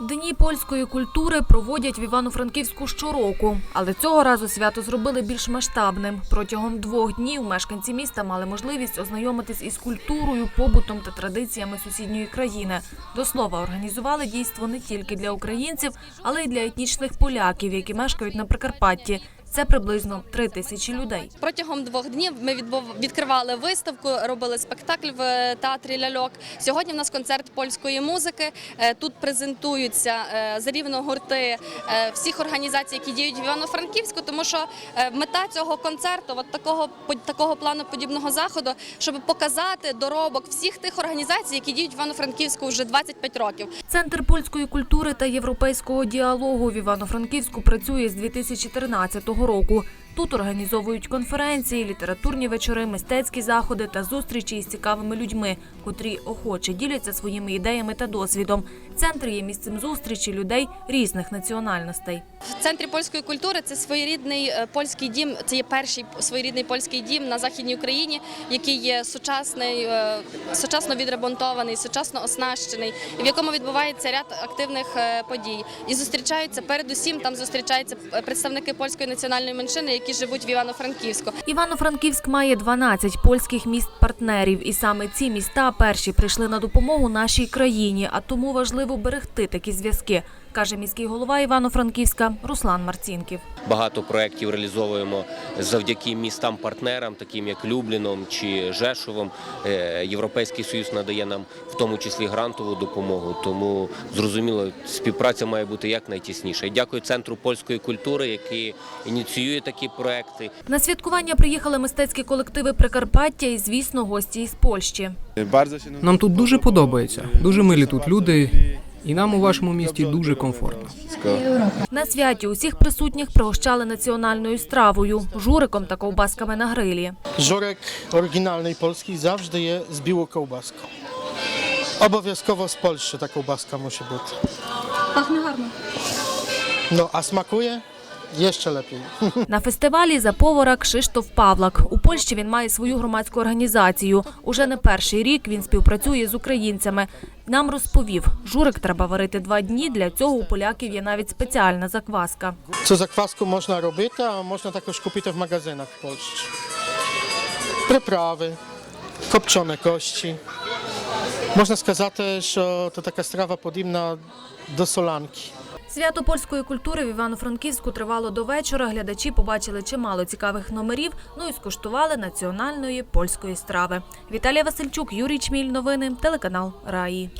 Дні польської культури проводять в Івано-Франківську щороку, але цього разу свято зробили більш масштабним. Протягом двох днів мешканці міста мали можливість ознайомитись із культурою, побутом та традиціями сусідньої країни. До слова, організували дійство не тільки для українців, але й для етнічних поляків, які мешкають на Прикарпатті. Це приблизно три тисячі людей. Протягом двох днів ми відкривали виставку, робили спектакль в е, театрі Ляльок. Сьогодні в нас концерт польської музики. Е, Тут презентуються е, зарівно гурти всіх організацій, які діють в Івано-Франківську, тому що мета цього концерту, от такого такого плану подібного заходу, щоб показати доробок всіх тих організацій, які діють в Івано-Франківську вже 25 років. Центр польської культури та європейського діалогу в Івано-Франківську працює з 2013 року року. Тут організовують конференції, літературні вечори, мистецькі заходи та зустрічі із цікавими людьми, котрі охоче діляться своїми ідеями та досвідом. Центр є місцем зустрічі людей різних національностей. В центрі польської культури це своєрідний е, польський дім. Це є перший своєрідний польський дім на західній Україні, який є сучасний, е, сучасно відремонтований, сучасно оснащений, в якому відбувається ряд активних е, подій. І зустрічаються передусім. Там зустрічаються представники польської національної меншини, які живуть в Івано-Франківську. Івано-Франківськ має 12 польських міст-партнерів, і саме ці міста перші прийшли на допомогу нашій країні, а тому важливо берегти такі зв'язки, каже міський голова Івано-Франківська Руслан Марцінків. Багато проєктів реалізовуємо завдяки містам-партнерам, таким як Любліном чи Жешовом. Е, Європейський Союз надає нам в тому числі грантову допомогу. Тому зрозуміло, співпраця має бути якнайтісніша. І дякую центру польської культури, який ініціює такі проекти. На святкування приїхали мистецькі колективи Прикарпаття і, звісно, гості із Польщі. Нам тут дуже подобається. Дуже милі тут люди, і нам у вашому місті дуже комфортно. На святі усіх присутніх пригощали національною стравою, журиком та ковбасками на грилі. Журик оригінальний польський завжди є з białą ковбаску. Обов'язково з Польщі та ковбаска може бути. Пахне гарно. Ну а smakuje? Jeszcze lepiej. На фестивалі за повара Кшиштоф Павлак. У Польщі він має свою громадську організацію. Уже не перший рік він співпрацює з українцями. Нам розповів, журик треба варити два дні. Для цього у поляків є навіть спеціальна закваска. Kwasku można robić, a można takoż kupić to w magazynach w Polsce. Przyprawy, kopczone kości. Można сказати, що to taka strawa podobna do solanki. Свято польської культури в Івано-Франківську тривало до вечора. Глядачі побачили чимало цікавих номерів, ну і скуштували національної польської страви. Віталія Васильчук, Юрій Чміль. Новини, телеканал Раї.